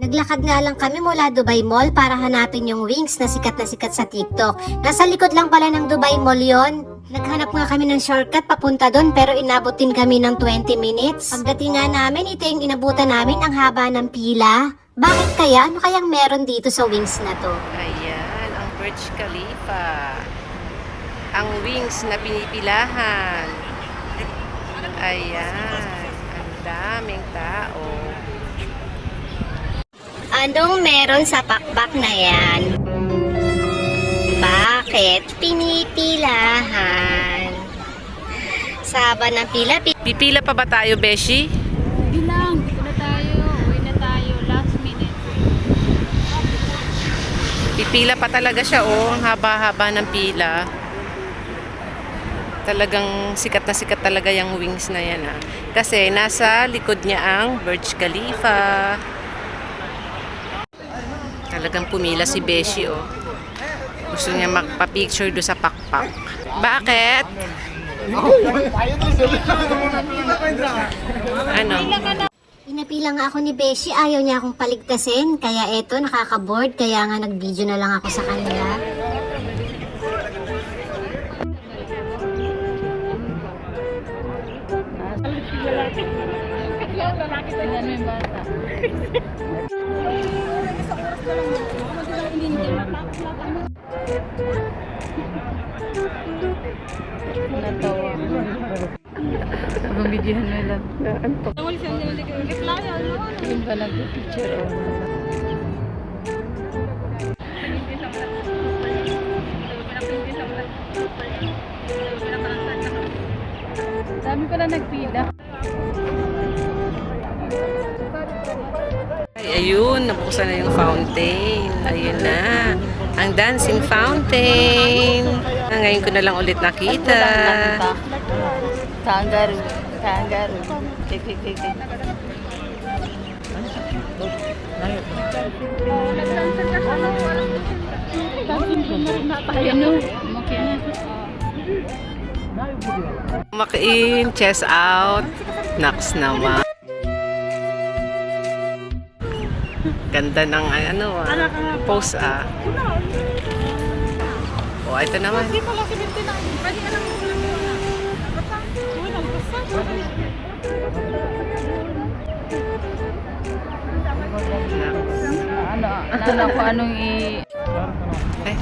Naglakad nga lang kami mula Dubai Mall para hanapin yung wings na sikat na sikat sa TikTok. Nasa likod lang pala ng Dubai Mall yon. Naghanap nga kami ng shortcut papunta doon pero inabot din kami ng 20 minutes. Pagdating nga namin, ito yung inabutan namin ang haba ng pila. Bakit kaya? Ano kayang meron dito sa wings na to? Ayan, ang Burj Khalifa. Ang wings na pinipilahan. Ayan, ang daming tao. Anong meron sa pakpak na yan? Bakit pinipilahan? Saba ng pila, pi- Pipila pa ba tayo, Beshi? Bilang, na tayo. Uwi na tayo. Last minute. Pipila pa talaga siya, oh. Ang haba-haba ng pila. Talagang sikat na sikat talaga yung wings na yan, ah. Kasi nasa likod niya ang Burj Khalifa. Talagang pumila si Beshi, oh. Gusto niya magpa-picture do sa pakpak. Bakit? ano? Pinapila nga ako ni Beshi, ayaw niya akong paligtasin. Kaya eto, nakaka-board. Kaya nga nag-video na lang ako sa kanila. Tingnan mo yung bata. Natawa. Bumidyohan mo lang. Antok. Yung ba nag-picture o? Dami pala nagpila. Ay, ayun, nabuksan na yung fountain. Ayun na. Ang dancing fountain. Ah, Ngayon ko na lang ulit nakita. Kangaroo. Kangaroo. Tik, tik, tik, tik. Makain, chest out. Naks naman. Ganda ng ano ah, pose ah. Oh, ito naman. Ano, alala ko anong i... Eh.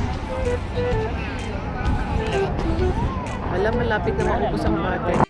Wala, malapit na maubos ang battery.